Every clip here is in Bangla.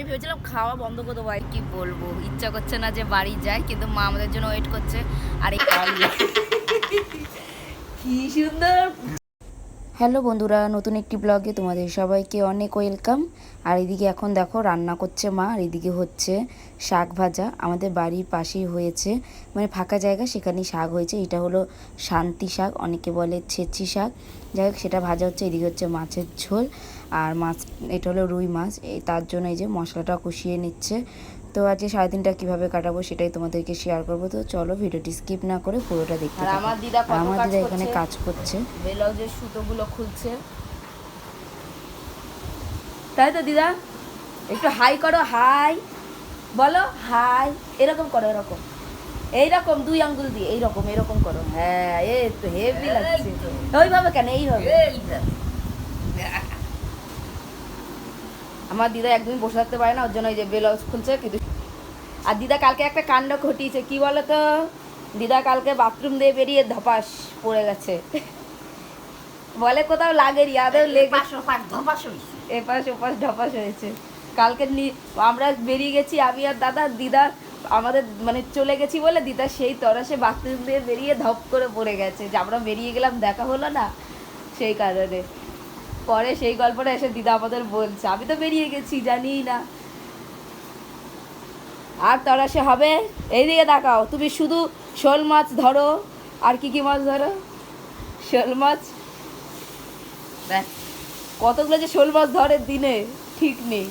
আমি ভেবেছিলাম খাওয়া বন্ধ করে দেবো। আর কি বলব? ইচ্ছা করছে না যে বাড়ি যাই, কিন্তু মা আমাদের জন্য ওয়েট করছে। আর কি সুন্দর। হ্যালো বন্ধুরা, নতুন একটি ব্লগে তোমাদের সবাইকে অনেক ওয়েলকাম আর এদিকে এখন দেখো রান্না করছে মা, আর এদিকে হচ্ছে শাক ভাজা। আমাদের বাড়ির পাশেই হয়েছে মানে ফাঁকা জায়গা, সেখানেই শাক হয়েছে। এটা হলো শান্তি শাক, অনেকে বলে ছেচি শাক। যাই হোক, সেটা ভাজা হচ্ছে, এদিকে হচ্ছে মাছের ঝোল। আর মাছ এটা হলো রুই মাছ এই তার জন্য এই যে মশলাটা কষিয়ে নিচ্ছে। তো আজকে সাড়ে তিনটা কীভাবে কাটাবো সেটাই তোমাদেরকে শেয়ার করব। তো চলো ভিডিওটি স্কিপ না করে পুরোটা দেখতে আমার দিদা কত আমার দিদা এখানে কাজ করছে। ব্লাউজের সুতোগুলো খুলছে। তাই তো দিদা? একটু হাই করো হাই বলো হাই এরকম করো এরকম। এইরকম দুই আঙ্গুল দিয়ে এইরকম এরকম করো। হ্যাঁ এই তো হেভি লাগছে। ওইভাবে কেন? এইভাবে আমার দিদা একদমই বসে থাকতে পারে না ওর জন্য এই যে ব্লাউজ খুলছে কিন্তু আর দিদা কালকে একটা কাণ্ড ঘটিয়েছে কি বলো তো দিদা কালকে বাথরুম দিয়ে বেরিয়ে ধপাস পড়ে গেছে। বলে কোথাও লাগেনি আদৌ লেগে এপাশ ওপাশ ঢপাস হয়েছে। কালকে আমরা বেরিয়ে গেছি আমি আর দাদা দিদা আমাদের মানে চলে গেছি বলে দিদা সেই তরসে বাথরুম দিয়ে বেরিয়ে ধপ করে পড়ে গেছে। যে আমরা বেরিয়ে গেলাম দেখা হলো না সেই কারণে। পরে সেই গল্পটা এসে দিদা আমাদের বলছে, আমি তো বেরিয়ে গেছি জানি না। আর তারা সে হবে, এইদিকে তাকাও, তুমি শুধু শোল মাছ ধরো, আর কি কি মাছ ধরো? শোল মাছ? কতগুলো যে শোল মাছ ধরে দিনে, ঠিক নেই।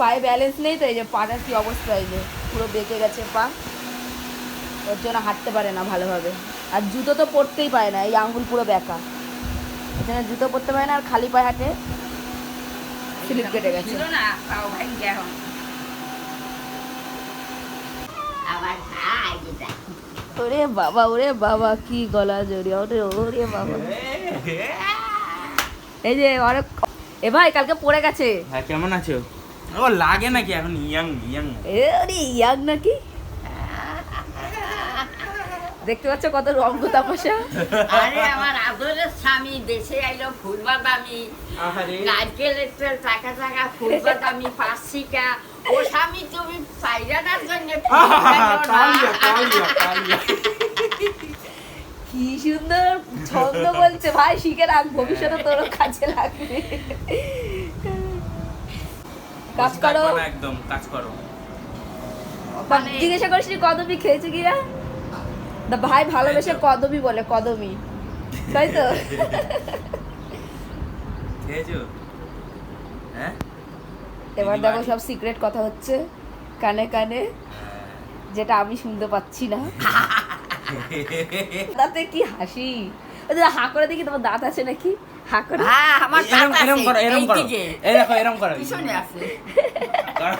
পায়ে ব্যালেন্স নেই তো, এই যে পাটার কি অবস্থা, এই যে পুরো বেঁকে গেছে পা। ওর জন্য হাঁটতে পারে না ভালোভাবে। আর জুতো তো পরতেই পারে না, এই আঙ্গুল পুরো বেঁকা। ওর জন্য জুতো পরতে পারে না আর খালি পায়ে হাঁটে। স্লিপ কেটে গেছে। ওরে বাবা ওরে বাবা কি গলা জড়িয়ে ওরে ওরে বাবা। এই যে অনেক এ ভাই কালকে পড়ে গেছে। হ্যাঁ কেমন আছো? ও লাগে নাকি এখন ইয়াং ইয়াং। এ ওরে ইয়াং নাকি? দেখতে পাচ্ছ কত রঙ্গ তামাশা? আরে আমার আদরের স্বামী দেশে আইলো ফুল বাদামি নারকেলের তেল টাকা টাকা ফুল বাদামি পাঁচশিকা ও স্বামী তুমি পাইরানার জন্য কি সুন্দর ছন্দ বলছে। ভাই শিখে রাখ ভবিষ্যতে তোর কাজে লাগবে। কাজ করো। একদম কাজ করো। জিজ্ঞাসা করিস কদমি খেয়েছে কিনা দা ভাই ভালোবেসে কদমি বলে কদমি তাই তো হ্যাঁ এবার দেখো সব সিক্রেট কথা হচ্ছে কানে কানে যেটা আমি শুনতে পাচ্ছি না দাঁতে কি হাসি হা করে দেখি তোমার দাঁত আছে নাকি হা করে? হ্যাঁ আমার এরম এরম করো এরম করো। এই দেখো এরম করো পিছনে আছে। করো।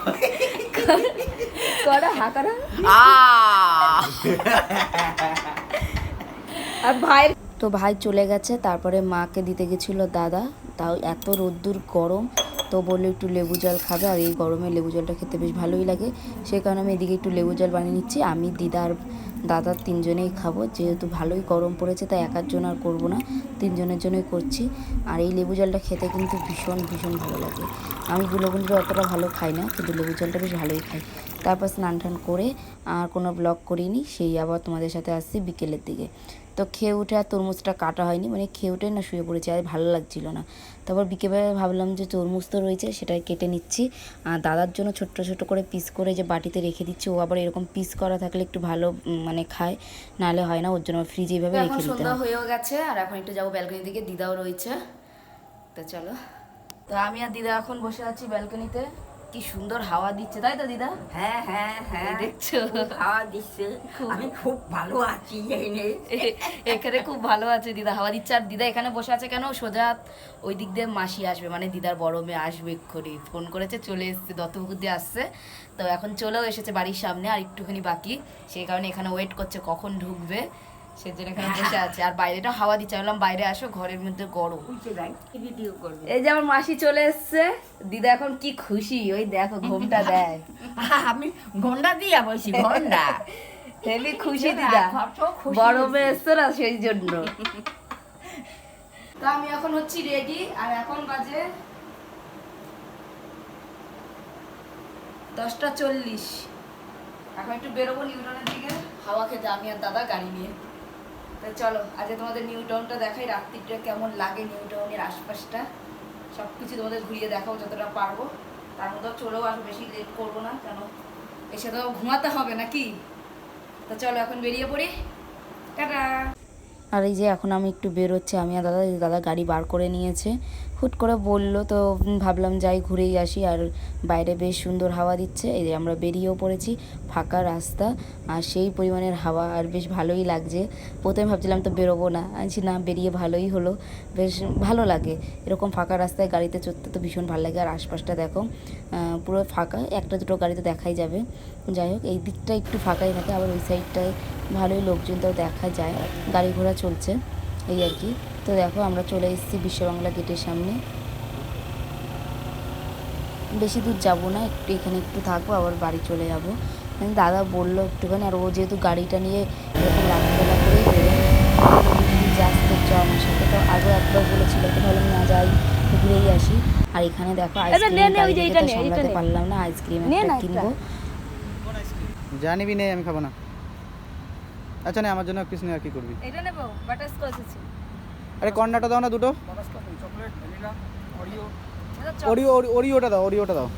করো হা করো। আ। আর ভাইয়ের তো ভাই চলে গেছে তারপরে মাকে দিতে গেছিল দাদা। তাও এত রোদ্দুর গরম। তো বলল একটু লেবু জল খাবে আর এই গরমে লেবু জলটা খেতে বেশ ভালোই লাগে। সে কারণে আমি এদিকে একটু লেবু জল বানিয়ে নিচ্ছি। আমি দিদার দাদার তিনজনেই খাব। যেহেতু ভালোই গরম পড়েছে, তাই একার জন্য আর করব না। তিনজনের জন্যই করছি। আর এই লেবু জলটা খেতে কিন্তু ভীষণ ভীষণ ভালো লাগে। আমি গুলোগুলো অতটা ভালো খাই না, কিন্তু লেবু জলটা বেশ ভালোই খাই। তারপর স্নান টান করে আর কোনো ব্লগ করিনি সেই আবার তোমাদের সাথে আসছি বিকেলের দিকে। তো খেয়ে উঠে আর তরমুজটা কাটা হয়নি মানে খেয়ে উঠে না শুয়ে পড়েছি আর ভালো লাগছিল না। তারপর বিকেলবেলা ভাবলাম যে তরমুজ তো রয়েছে সেটাই কেটে নিচ্ছি। আর দাদার জন্য ছোট্ট ছোট করে পিস করে যে বাটিতে রেখে দিচ্ছি ও আবার এরকম পিস করা থাকলে একটু ভালো মানে খায় নাহলে হয় না ওর জন্য ফ্রিজে এইভাবে রেখে দিতে হয়। হয়েও গেছে আর এখন একটু যাব ব্যালকনি দিকে দিদাও রয়েছে। তো চলো। তো আমি আর দিদা এখন বসে আছি ব্যালকনিতে কি সুন্দর হাওয়া দিচ্ছে তাই তো দিদা? হ্যাঁ হ্যাঁ হ্যাঁ। দেখছ? হাওয়া দিচ্ছে। আমি খুব ভালো আছি এই এখানে খুব ভালো আছে দিদা হাওয়া দিচ্ছে। আর দিদা এখানে বসে আছে কেন? সোজা ওই দিক দিয়ে মাসি আসবে মানে দিদার বড় মেয়ে আসবে এক্ষুনি। ফোন করেছে চলে এসছে দত্তপুকুর দিয়ে আসছে। তো এখন চলেও এসেছে বাড়ির সামনে আর একটুখানি বাকি। সেই কারণে এখানে ওয়েট করছে কখন ঢুকবে। সেজন্য এখানে বসে আছে। আর বাইরেটা হাওয়া দিচ্ছে। বললাম বাইরে আসো ঘরের মধ্যে গরম। উঠে যাই ভিডিও করবে। এই যে আমার মাসি চলে এসছে। দিদা এখন কি খুশি। ওই দেখো ঘুমটা দেয়। আমি দিয়া হেবি খুশি দিদা মেয়ে এসছে না সেই জন্য? তো আমি এখন হচ্ছি রেডি আর এখন বাজে দশটা চল্লিশ। এখন একটু বেরোবো নিউটনের দিকে। হাওয়া খেতে আমি আর দাদা গাড়ি নিয়ে। তো চলো, আজকে তোমাদের নিউ টাউনটা দেখাই, রাত্রিটা কেমন লাগে নিউ টাউনের আশপাশটা। সব কিছু তোমাদের ঘুরিয়ে দেখাবো যতটা পারব। তার মধ্যেও চলেও আসব বেশি লেট করব না, কেন? এসে তো ঘুমাতে হবে নাকি? তো চলো, এখন বেরিয়ে পড়ি। টাটা! আর এই যে এখন আমি একটু বেরোচ্ছি, আমি আর দাদা দাদা গাড়ি বার করে নিয়েছে। হুট করে বলল, তো ভাবলাম যাই ঘুরেই আসি। আর বাইরে বেশ সুন্দর হাওয়া দিচ্ছে, এই যে আমরা বেরিয়েও পড়েছি, ফাঁকা রাস্তা, আর সেই পরিমাণের হাওয়া, আর বেশ ভালোই লাগছে। প্রথমে ভাবছিলাম তো বেরোবো না আছি না, বেরিয়ে ভালোই হলো, বেশ ভালো লাগে। এরকম ফাঁকা রাস্তায় গাড়িতে চড়তে তো ভীষণ ভালো লাগে। আর আশপাশটা দেখো পুরো ফাঁকা, একটা দুটো গাড়িতে দেখাই যাবে। যাই হোক, এই দিকটা একটু ফাঁকাই থাকে, আবার ওই সাইডটায় ভালোই লোকজন তো দেখা যায় গাড়ি ঘোড়া চলছে। এই আর কি। তো দেখো আমরা চলে এসেছি বিশ্ববাংলা গেটের সামনে। বেশি দূর যাব না একটু এখানে একটু থাকব আবার বাড়ি চলে যাব। দাদা বলল একটুখানি আর ও যেহেতু গাড়িটা নিয়ে এরকম রাত্রেবেলা করেই বেরোয় যাস আমার সাথে। তো আগেও একবার বলেছিল তো ভাবলাম না যাই ঘুরেই আসি। আর এখানে দেখো আইসক্রিম সামলাতে পারলাম না আইসক্রিম একটা কিনবো। জানিবি নেই আমি খাব না। আচ্ছা না আমার জন্য নিয়ে আর কি করবি? এটা নেব বাটার স্কচ আছে। আরে কর্নাটা দাও না দুটো। ওরিও ওরি- ওরিওটা দাও ওরিওটা দাও।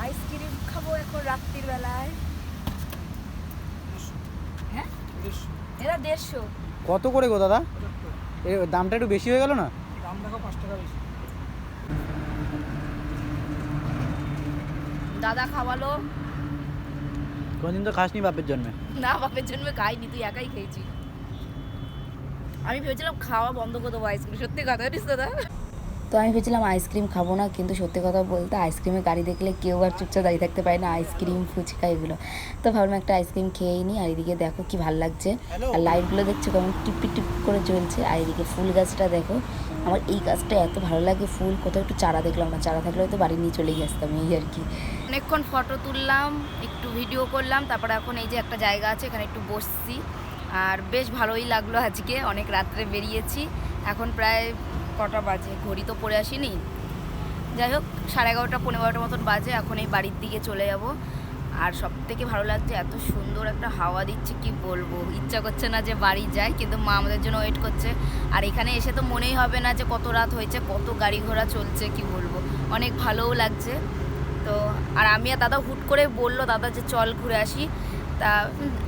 আইসক্রিম খাব এখন রাত্রির বেলায়। হ্যাঁ? এটা দেড়শো। কত করে গো দাদা? এর দামটা একটু বেশি হয়ে গেল না? দাম দেখো পাঁচ টাকা বেশি দাদা খাওয়ালো। কোনদিন তো খাসনি বাপের জন্য না বাপের জন্য খাইনি তুই একাই খেয়েছি আমি ভেবেছিলাম খাওয়া বন্ধ করে দেবো আইসক্রিম সত্যি কথা জানিস দাদা তো আমি ভেবেছিলাম আইসক্রিম খাব না কিন্তু সত্যি কথা বলতে আইসক্রিমের গাড়ি দেখলে কেউ আর চুপচাপ দাঁড়িয়ে থাকতে পারে না আইসক্রিম ফুচকা এগুলো। তো ভাবলাম একটা আইসক্রিম খেয়েই নিই আর এদিকে দেখো কি ভালো লাগছে। আর লাইটগুলো দেখছ কেমন টিপি টিপ করে জ্বলছে আর এদিকে ফুল গাছটা দেখো আমার এই গাছটা এত ভালো লাগে, ফুল, কোথাও একটু চারা দেখলাম না, চারা থাকলে হয়তো বাড়ি নিয়ে চলেই আসতাম এই আর কি। অনেকক্ষণ ফটো তুললাম, একটু ভিডিও করলাম, তারপরে এখন এই যে একটা জায়গা আছে, এখানে একটু বসছি। আর বেশ ভালোই লাগল আজকে, অনেক রাত্রে বেরিয়েছি। এখন প্রায় কটা বাজে, ঘড়ি তো পরে আসিনি। যাই হোক, সাড়ে এগারোটা, পনেরো বারোটার মতন বাজে, এখন এই বাড়ির দিকে চলে যাব। আর সব থেকে ভালো লাগছে এত সুন্দর একটা হাওয়া দিচ্ছে, কি বলব? ইচ্ছা করছে না যে বাড়ি যাই, কিন্তু মা আমাদের জন্য ওয়েট করছে। আর এখানে এসে তো মনেই হবে না যে কত রাত হয়েছে, কত গাড়ি ঘোড়া চলছে, কি বলব? অনেক ভালোও লাগছে। তো, আর আমি আর দাদা হুট করে বলল, দাদা, যে চল ঘুরে আসি। তা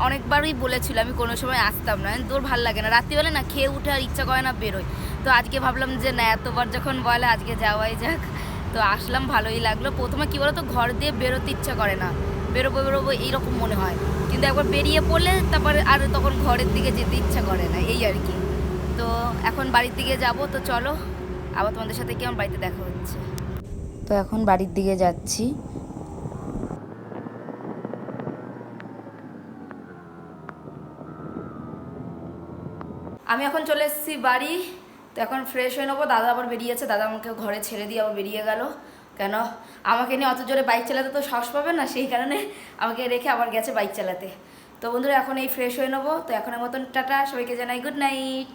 অনেকবারই বলেছিল, আমি কোনো সময় আসতাম না। তোর ভালো লাগে না। রাত্রিবেলা না খেয়ে উঠে আর ইচ্ছা করে না বেরোয়। তো আজকে ভাবলাম যে, না, এতবার যখন বলে, আজকে যাওয়াই যাক। তো আসলাম, ভালোই লাগল। প্রথমে কী বলো তো ঘর দিয়ে বেরোতে ইচ্ছা করে না। বেরোবো বেরোবো, এইরকম মনে হয়। কিন্তু একবার বেরিয়ে পড়লে তারপরে আর তখন ঘরের দিকে যেতে ইচ্ছা করে না, এই আর কি। তো এখন বাড়ির দিকে যাব, তো চলো, আবার তোমাদের সাথে কি আমার বাড়িতে দেখা হচ্ছে। তো এখন বাড়ির দিকে যাচ্ছি। আমি এখন চলে এসেছি বাড়ি, তো এখন ফ্রেশ হয়ে নেব, দাদা আবার বেরিয়েছে, দাদা আমাকে ঘরে ছেড়ে দিয়ে আবার বেরিয়ে গেল। কেন? আমাকে নিয়ে অত জোরে বাইক চালাতে তো সাহস পাবে না, সেই কারণে আমাকে রেখে আবার গেছে বাইক চালাতে। তো বন্ধুরা, এখন এই ফ্রেশ হয়ে নেব। তো এখনের মতন টাটা, সবাইকে জানাই গুড নাইট